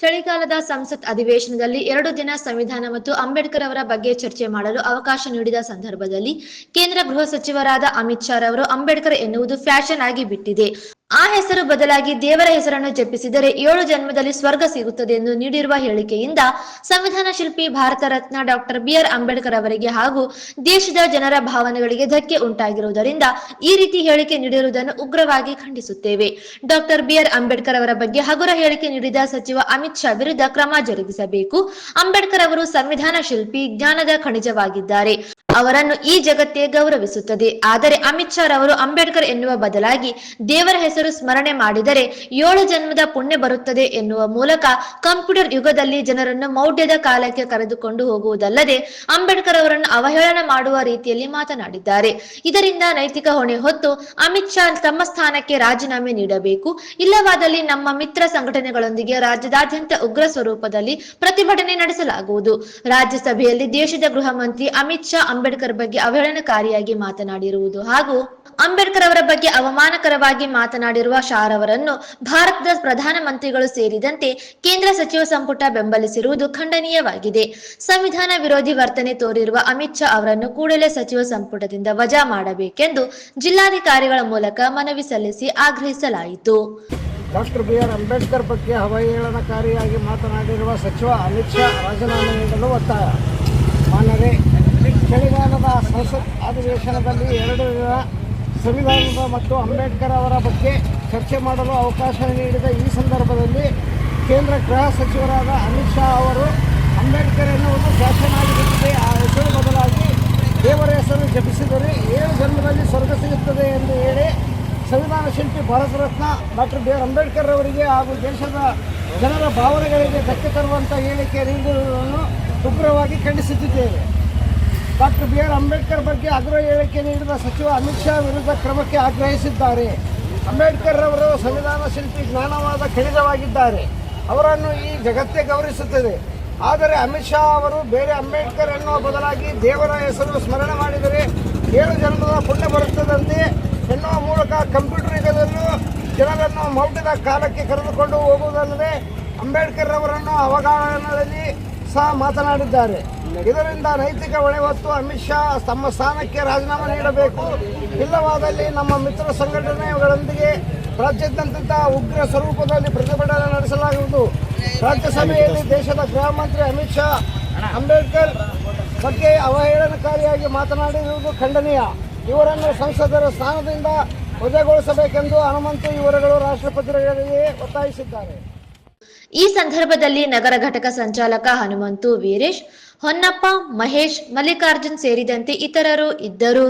ಚಳಿಗಾಲದ ಸಂಸತ್ ಅಧಿವೇಶನದಲ್ಲಿ ಎರಡು ದಿನ ಸಂವಿಧಾನ ಮತ್ತು ಅಂಬೇಡ್ಕರ್ ಅವರ ಬಗ್ಗೆ ಚರ್ಚೆ ಮಾಡಲು ಅವಕಾಶ ನೀಡಿದ ಸಂದರ್ಭದಲ್ಲಿ ಕೇಂದ್ರ ಗೃಹ ಸಚಿವರಾದ ಅಮಿತ್ ಶಾ ರವರು ಅಂಬೇಡ್ಕರ್ ಎನ್ನುವುದು ಫ್ಯಾಷನ್ ಆಗಿ ಬಿಟ್ಟಿದೆ. ಆ ಹೆಸರು ಬದಲಾಗಿ ದೇವರ ಹೆಸರನ್ನು ಜಪಿಸಿದರೆ ಏಳು ಜನ್ಮದಲ್ಲಿ ಸ್ವರ್ಗ ಸಿಗುತ್ತದೆ ಎಂದು ನೀಡಿರುವ ಹೇಳಿಕೆಯಿಂದ ಸಂವಿಧಾನ ಶಿಲ್ಪಿ Bharat Ratna doctor B R Ambedkar ಅವರಿಗೆ ಹಾಗೂ ದೇಶದ ಜನರ ಭಾವನೆಗಳಿಗೆ ಧಕ್ಕೆ ಉಂಟಾಗಿರುವುದರಿಂದ ಈ ರೀತಿ ಹೇಳಿಕೆ ನೀಡಿರುವುದನ್ನು ಉಗ್ರವಾಗಿ ಖಂಡಿಸುತ್ತೇವೆ. ಡಾಕ್ಟರ್ ಬಿ ಆರ್ ಅಂಬೇಡ್ಕರ್ ಅವರ ಬಗ್ಗೆ ಹಗುರ ಹೇಳಿಕೆ ನೀಡಿದ ಸಚಿವ ಅಮಿತ್ ಶಾ ವಿರುದ್ಧ ಕ್ರಮ ಜರುಗಿಸಬೇಕು. ಅಂಬೇಡ್ಕರ್ ಅವರು ಸಂವಿಧಾನ ಶಿಲ್ಪಿ, ಜ್ಞಾನದ ಖನಿಜವಾಗಿದ್ದಾರೆ. ಅವರನ್ನು ಈ ಜಗತ್ತೇ ಗೌರವಿಸುತ್ತದೆ. ಆದರೆ ಅಮಿತ್ ಶಾ ರವರು ಅಂಬೇಡ್ಕರ್ ಎನ್ನುವ ಬದಲಾಗಿ ದೇವರ ಹೆಸರು ಸ್ಮರಣೆ ಮಾಡಿದರೆ ಏಳು ಜನ್ಮದ ಪುಣ್ಯ ಬರುತ್ತದೆ ಎನ್ನುವ ಮೂಲಕ ಕಂಪ್ಯೂಟರ್ ಯುಗದಲ್ಲಿ ಜನರನ್ನು ಮೌಢ್ಯದ ಕಾಲಕ್ಕೆ ಕರೆದುಕೊಂಡು ಹೋಗುವುದಲ್ಲದೆ ಅಂಬೇಡ್ಕರ್ ಅವರನ್ನು ಅವಹೇಳನ ಮಾಡುವ ರೀತಿಯಲ್ಲಿ ಮಾತನಾಡಿದ್ದಾರೆ. ಇದರಿಂದ ನೈತಿಕ ಹೊಣೆ ಹೊತ್ತು ಅಮಿತ್ ಶಾ ತಮ್ಮ ಸ್ಥಾನಕ್ಕೆ ರಾಜೀನಾಮೆ ನೀಡಬೇಕು. ಇಲ್ಲವಾದಲ್ಲಿ ನಮ್ಮ ಮಿತ್ರ ಸಂಘಟನೆಗಳೊಂದಿಗೆ ರಾಜ್ಯದಾದ್ಯಂತ ಉಗ್ರ ಸ್ವರೂಪದಲ್ಲಿ ಪ್ರತಿಭಟನೆ ನಡೆಸಲಾಗುವುದು. ರಾಜ್ಯಸಭೆಯಲ್ಲಿ ದೇಶದ ಗೃಹ ಮಂತ್ರಿ ಅಮಿತ್ ಶಾ ಅಂಬೇಡ್ಕರ್ ಬಗ್ಗೆ ಅವಹೇಳನಕಾರಿಯಾಗಿ ಮಾತನಾಡಿರುವುದು ಹಾಗೂ ಅಂಬೇಡ್ಕರ್ ಅವರ ಬಗ್ಗೆ ಅವಮಾನಕರವಾಗಿ ಮಾತನಾಡಿರುವ ಶಾರ್ ಅವರನ್ನು ಭಾರತದ ಪ್ರಧಾನಮಂತ್ರಿಗಳು ಸೇರಿದಂತೆ ಕೇಂದ್ರ ಸಚಿವ ಸಂಪುಟ ಬೆಂಬಲಿಸಿರುವುದು ಖಂಡನೀಯವಾಗಿದೆ. ಸಂವಿಧಾನ ವಿರೋಧಿ ವರ್ತನೆ ತೋರಿರುವ ಅಮಿತ್ ಶಾ ಅವರನ್ನು ಕೂಡಲೇ ಸಚಿವ ಸಂಪುಟದಿಂದ ವಜಾ ಮಾಡಬೇಕೆಂದು ಜಿಲ್ಲಾಧಿಕಾರಿಗಳ ಮೂಲಕ ಮನವಿ ಸಲ್ಲಿಸಿ ಆಗ್ರಹಿಸಲಾಯಿತು. ಡಾಕ್ಟರ್ ಬಿ ಆರ್ ಅಂಬೇಡ್ಕರ್ ಬಗ್ಗೆ ಅವಹೇಳನಕಾರಿಯಾಗಿ ಮಾತನಾಡಿರುವ ಸಚಿವ ಅಮಿತ್ ಶಾ ರಾಜೀನಾಮೆ ನೀಡಲು ಒತ್ತಾಯ. ಮಾನ್ಯರೇ ಚಳಿಗಾಲದ ಸಂಸತ್ ಅಧಿವೇಶನದಲ್ಲಿ ಎರಡು ದಿನ ಸಂವಿಧಾನದ ಮತ್ತು ಅಂಬೇಡ್ಕರ್ ಅವರ ಬಗ್ಗೆ ಚರ್ಚೆ ಮಾಡಲು ಅವಕಾಶ ನೀಡಿದ ಈ ಸಂದರ್ಭದಲ್ಲಿ ಕೇಂದ್ರ ಗೃಹ ಸಚಿವರಾದ ಅಮಿತ್ ಶಾ ಅವರು ಅಂಬೇಡ್ಕರ್ ಎನ್ನುವುದು ಫ್ಯಾಷನ್ ಆಗಿರುತ್ತದೆ. ಆ ಹೆಸರು ಬದಲಾಗಿ ದೇವರ ಹೆಸರು ಜಪಿಸಿದರೆ ಏಳು ಜನ್ಮದಲ್ಲಿ ಸ್ವರ್ಗ ಸಿಗುತ್ತದೆ ಎಂದು ಹೇಳಿ ಸಂವಿಧಾನ ಶಿಲ್ಪಿ Bharat Ratna doctor B R Ambedkar ಅವರಿಗೆ ಹಾಗೂ ದೇಶದ ಜನರ ಭಾವನೆಗಳಿಗೆ ಧಕ್ಕೆ ತರುವಂಥ ಹೇಳಿಕೆ ನೀಡಿರುವುದನ್ನು ಉಗ್ರವಾಗಿ ಖಂಡಿಸುತ್ತಿದ್ದೇವೆ. ಡಾಕ್ಟರ್ ಬಿ ಆರ್ ಅಂಬೇಡ್ಕರ್ ಬಗ್ಗೆ ಆಗ್ರಹ ಹೇಳಿಕೆ ನೀಡಿದ ಸಚಿವ ಅಮಿತ್ ಶಾ ವಿರುದ್ಧ ಕ್ರಮಕ್ಕೆ ಆಗ್ರಹಿಸಿದ್ದಾರೆ. ಅಂಬೇಡ್ಕರ್ ಅವರು ಸಂವಿಧಾನ ಶಿಲ್ಪಿ ಜ್ಞಾನವಾದ ಖನಿಜವಾಗಿದ್ದಾರೆ. ಅವರನ್ನು ಈ ಜಗತ್ತೇ ಗೌರವಿಸುತ್ತದೆ. ಆದರೆ ಅಮಿತ್ ಶಾ ಅವರು ಬೇರೆ ಅಂಬೇಡ್ಕರ್ ಅನ್ನೋ ಬದಲಾಗಿ ದೇವರ ಹೆಸರು ಸ್ಮರಣೆ ಮಾಡಿದರೆ ಏಳು ಜನ್ಮದ ಪುಣ್ಯ ಬರುತ್ತದಂತೆ ಎನ್ನುವ ಮೂಲಕ ಕಂಪ್ಯೂಟರ್ ಯುಗದಲ್ಲೂ ಜನರನ್ನು ಮೌಟದ ಕಾಲಕ್ಕೆ ಕರೆದುಕೊಂಡು ಹೋಗುವುದಲ್ಲದೆ ಅಂಬೇಡ್ಕರ್ ಅವರನ್ನು ಅವಗಾಹನದಲ್ಲಿ ಸಹ ಮಾತನಾಡಿದ್ದಾರೆ. ಇದರಿಂದ ನೈತಿಕ ಹೊಣೆ ಹೊತ್ತು ಅಮಿತ್ ಶಾ ತಮ್ಮ ಸ್ಥಾನಕ್ಕೆ ರಾಜೀನಾಮೆ ನೀಡಬೇಕು. ಇಲ್ಲವಾದಲ್ಲಿ ನಮ್ಮ ಮಿತ್ರ ಸಂಘಟನೆಗಳೊಂದಿಗೆ ರಾಜ್ಯಾದ್ಯಂತ ಉಗ್ರ ಸ್ವರೂಪದಲ್ಲಿ ಪ್ರತಿಭಟನೆ ನಡೆಸಲಾಗುವುದು. ರಾಜ್ಯಸಭೆಯಲ್ಲಿ ದೇಶದ ಗೃಹ ಮಂತ್ರಿ ಅಮಿತ್ ಶಾ, ಅಂಬೇಡ್ಕರ್ ಬಗ್ಗೆ ಅವಹೇಳನಕಾರಿಯಾಗಿ ಮಾತನಾಡಿರುವುದು ಖಂಡನೀಯ. ಇವರನ್ನು ಸಂಸದರ ಸ್ಥಾನದಿಂದ ವಜಾಗೊಳಿಸಬೇಕೆಂದು ಹನುಮಂತು ಇವರುಗಳು ರಾಷ್ಟ್ರಪತಿಗಳಿಗೆ ಒತ್ತಾಯಿಸಿದ್ದಾರೆ. ಈ ಸಂದರ್ಭದಲ್ಲಿ ನಗರ ಘಟಕ ಸಂಚಾಲಕ ಹನುಮಂತು ವೀರೇಶ್ ಹೊನ್ನಪ್ಪ ಮಹೇಶ್ ಮಲ್ಲಿಕಾರ್ಜುನ್ ಸೇರಿದಂತೆ ಇತರರು ಇದ್ದರು.